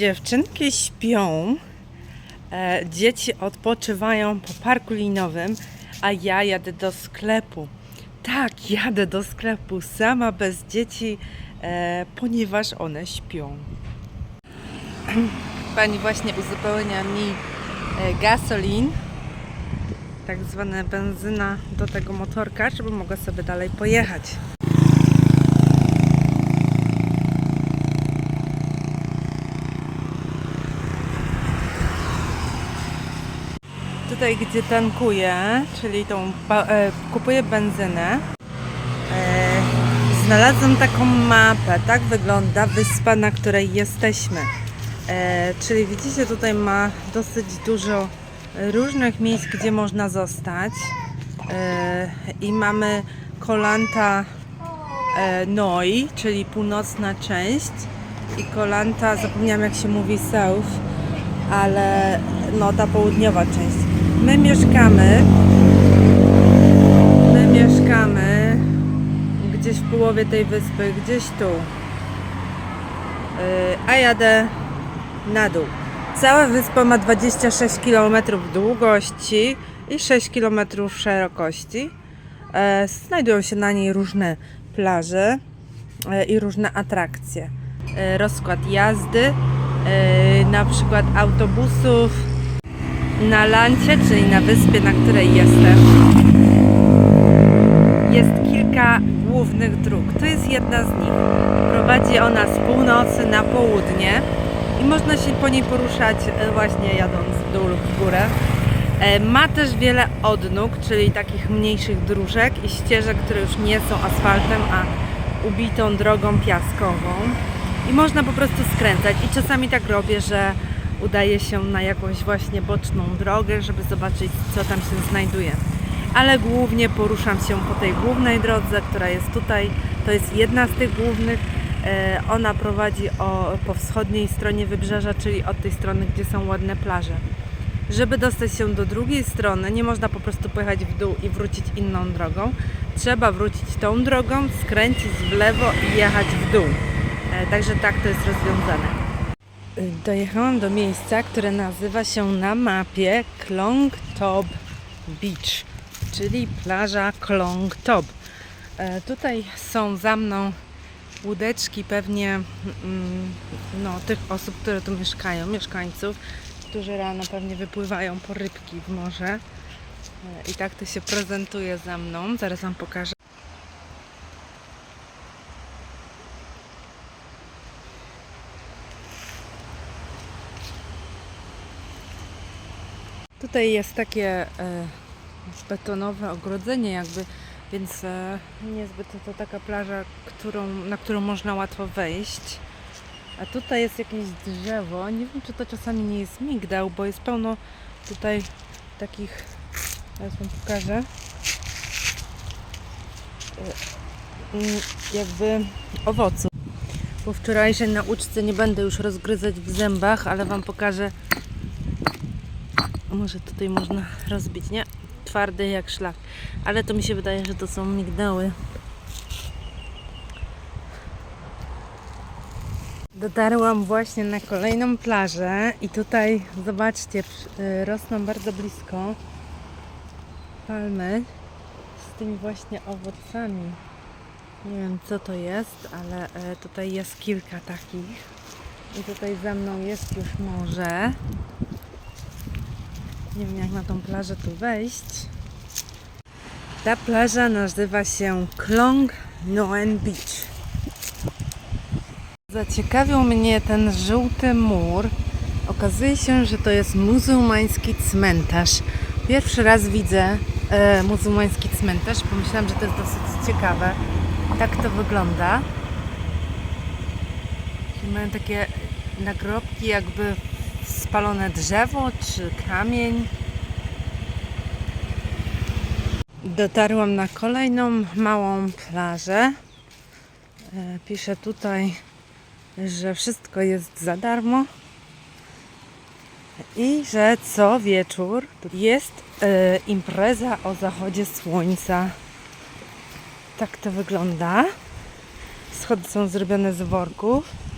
Dziewczynki śpią, e, dzieci odpoczywają po parku linowym, a ja jadę do sklepu. Tak, jadę do sklepu sama bez dzieci, e, ponieważ one śpią. Pani właśnie uzupełnia mi e, gasolin, tak zwana benzyna do tego motorka, żeby mogła sobie dalej pojechać. Tutaj, gdzie tankuję, czyli tą e, kupuję benzynę, e, znalazłam taką mapę. Tak wygląda wyspa, na której jesteśmy. E, czyli widzicie, tutaj ma dosyć dużo różnych miejsc, gdzie można zostać. E, I mamy Kolanta e, Noi, czyli północna część i Kolanta, zapomniałam jak się mówi South, ale no ta południowa część. My mieszkamy my mieszkamy gdzieś w połowie tej wyspy, gdzieś tu. Yy, a jadę na dół. Cała wyspa ma 26 km długości i 6 km szerokości. E, znajdują się na niej różne plaże e, i różne atrakcje. E, rozkład jazdy, na przykład autobusów na lancie, czyli na wyspie, na której jestem. Jest kilka głównych dróg. To jest jedna z nich. Prowadzi ona z północy na południe i można się po niej poruszać e, właśnie jadąc w dół lub w górę. E, Ma też wiele odnóg, czyli takich mniejszych dróżek i ścieżek, które już nie są asfaltem, a ubitą drogą piaskową. I można po prostu skręcać. I czasami tak robię, że udaje się na jakąś właśnie boczną drogę, żeby zobaczyć, co tam się znajduje. Ale głównie poruszam się po tej głównej drodze, która jest tutaj. To jest jedna z tych głównych. E, Ona prowadzi o, po wschodniej stronie wybrzeża, czyli od tej strony, gdzie są ładne plaże. Żeby dostać się do drugiej strony, nie można po prostu pojechać w dół i wrócić inną drogą. Trzeba wrócić tą drogą, skręcić w lewo i jechać w dół. E, Także tak to jest rozwiązane. Dojechałam do miejsca, które nazywa się na mapie Klong Tob Beach, czyli plaża Klong Tob. E, Tutaj są za mną łódeczki pewnie mm, no, tych osób, które tu mieszkają, mieszkańców, którzy rano pewnie wypływają po rybki w morze. E, I tak to się prezentuje za mną. Zaraz Wam pokażę. Tutaj jest takie e, betonowe ogrodzenie jakby, więc e, niezbyt to taka plaża, którą, na którą można łatwo wejść. A tutaj jest jakieś drzewo. Nie wiem, czy to czasami nie jest migdał, bo jest pełno tutaj takich, teraz Wam pokażę, e, jakby owoców. Po wczorajszej nauczce nie będę już rozgryzać w zębach, ale Wam pokażę może tutaj można rozbić, nie? Twardy jak szlak. Ale to mi się wydaje, że to są migdały. Dotarłam właśnie na kolejną plażę i tutaj zobaczcie, y, rosną bardzo blisko palmy z tymi właśnie owocami. Nie wiem co to jest, ale e, tutaj jest kilka takich. I tutaj za mną jest już morze. Nie wiem jak na tą plażę tu wejść. Ta plaża nazywa się Klong Noen Beach. Zaciekawił mnie ten żółty mur. Okazuje się, że to jest muzułmański cmentarz. Pierwszy raz widzę e, muzułmański cmentarz. Pomyślałam, że to jest dosyć ciekawe. Tak to wygląda. I Mają takie nagrobki jakby spalone drzewo czy kamień. Dotarłam na kolejną małą plażę. E, Piszę tutaj, że wszystko jest za darmo i że co wieczór jest e, impreza o zachodzie słońca. Tak to wygląda. Schody są zrobione z worków.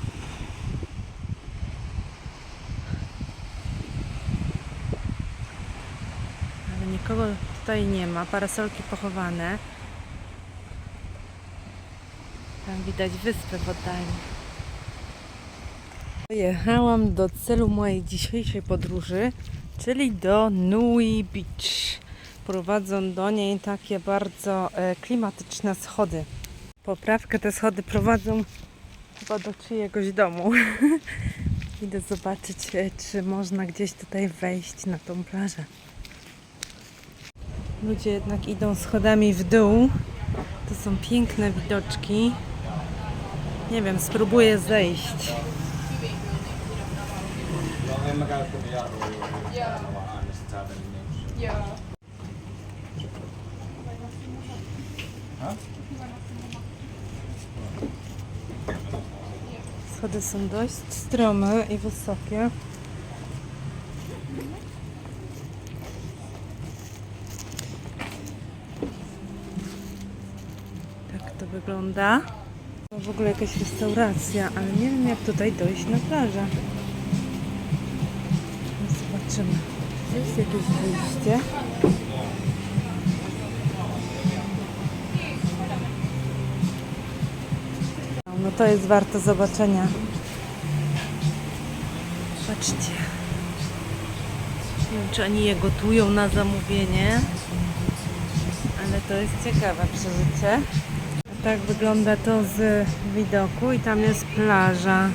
Nikogo tutaj nie ma. Parasolki pochowane. Tam widać wyspę w oddali. Jechałam do celu mojej dzisiejszej podróży, czyli do Nui Beach. Prowadzą do niej takie bardzo e, klimatyczne schody. Poprawkę te schody prowadzą chyba do czyjegoś domu. Idę zobaczyć, e, czy można gdzieś tutaj wejść na tą plażę. Ludzie jednak idą schodami w dół. To są piękne widoczki. Nie wiem, spróbuję zejść. Schody są dość strome i wysokie. Tak to wygląda. To w ogóle jakaś restauracja, ale nie wiem jak tutaj dojść na plażę. Zobaczymy. Czy Jest jakieś wyjście? No to jest warte zobaczenia. Patrzcie. Nie wiem, czy oni je gotują na zamówienie, ale to jest ciekawe przeżycie. Tak wygląda to z widoku i tam jest plaża.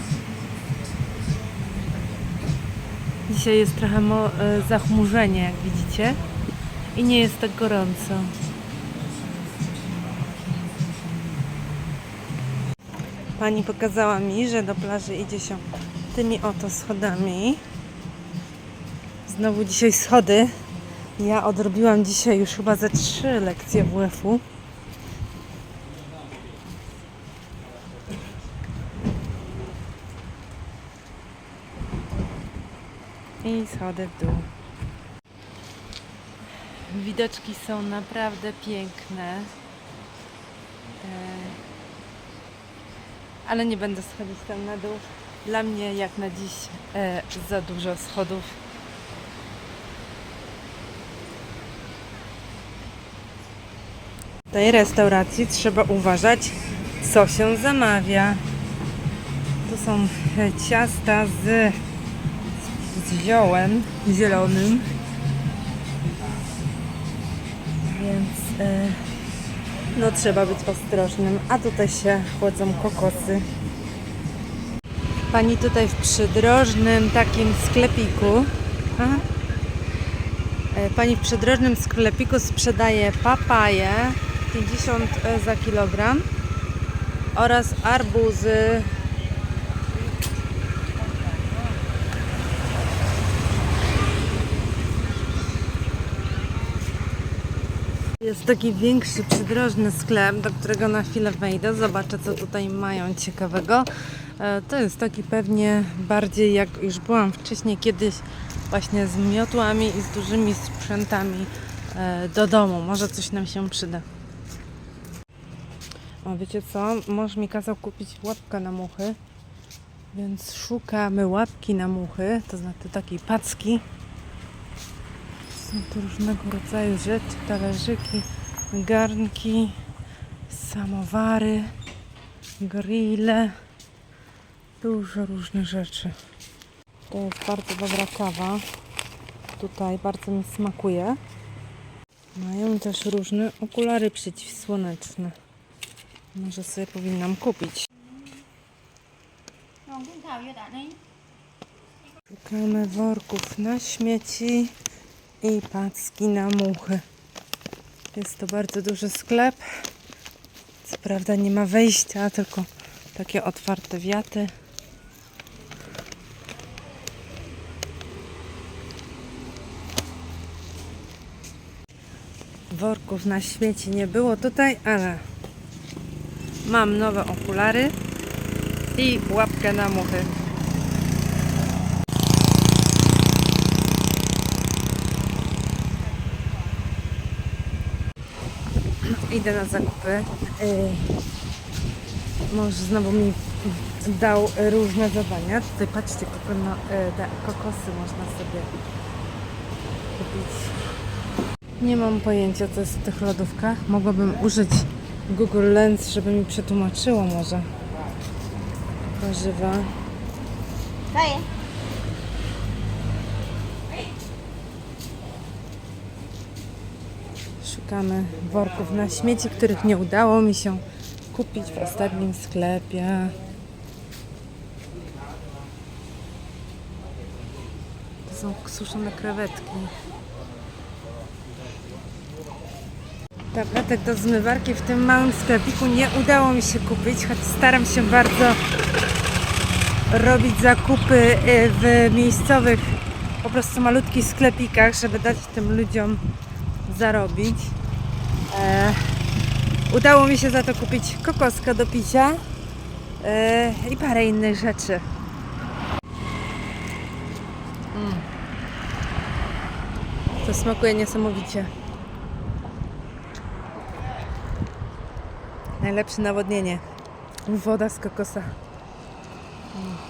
Dzisiaj jest trochę e, zachmurzenie, jak widzicie, i nie jest tak gorąco. Pani pokazała mi, że do plaży idzie się tymi oto schodami. Znowu dzisiaj schody. Ja odrobiłam dzisiaj już chyba ze trzy lekcje WF-u. I schody w dół. Widoczki są naprawdę piękne. E, ale nie będę schodzić tam na dół. Dla mnie jak na dziś e, za dużo schodów. W tej restauracji trzeba uważać, co się zamawia. To są e, ciasta z, z ziołem zielonym. Więc e, no trzeba być ostrożnym, a tutaj się chłodzą kokosy. Pani tutaj w przydrożnym takim sklepiku. A? E, Pani w przydrożnym sklepiku sprzedaje papaje 50 za kilogram oraz arbuzy Jest taki większy, przydrożny sklep, do którego na chwilę wejdę, zobaczę co tutaj mają ciekawego. E, To jest taki pewnie bardziej jak już byłam wcześniej kiedyś właśnie z miotłami i z dużymi sprzętami e, do domu. Może coś nam się przyda. O, wiecie co? Mąż mi kazał kupić łapkę na muchy, więc szukamy łapki na muchy, to znaczy takiej packi. Są tu różnego rodzaju rzeczy, talerzyki, garnki, samowary, grille, dużo różnych rzeczy. To jest bardzo dobra kawa. Tutaj bardzo mi smakuje. Mają też różne okulary przeciwsłoneczne. Może sobie powinnam kupić. Szukamy worków na śmieci i packi na muchy. Jest to bardzo duży sklep. Co prawda nie ma wejścia, tylko takie otwarte wiaty. Worków na śmieci nie było tutaj, ale mam nowe okulary i łapkę na muchy. Idę na zakupy. Yy, Mąż znowu mi dał różne zadania. Tutaj patrzcie, yy, te kokosy można sobie kupić. Nie mam pojęcia, co jest w tych lodówkach. Mogłabym użyć Google Lens, żeby mi przetłumaczyło może. Warzywa. Kaya. Szukamy worków na śmieci, których nie udało mi się kupić w ostatnim sklepie. To są suszone krewetki. Tabletek do zmywarki w tym małym sklepiku nie udało mi się kupić, choć staram się bardzo robić zakupy y, w miejscowych, po prostu malutkich sklepikach, żeby dać tym ludziom zarobić. E, udało mi się za to kupić kokoska do picia e, i parę innych rzeczy. Mm. To smakuje niesamowicie. Najlepsze nawodnienie. Woda z kokosa. Mm.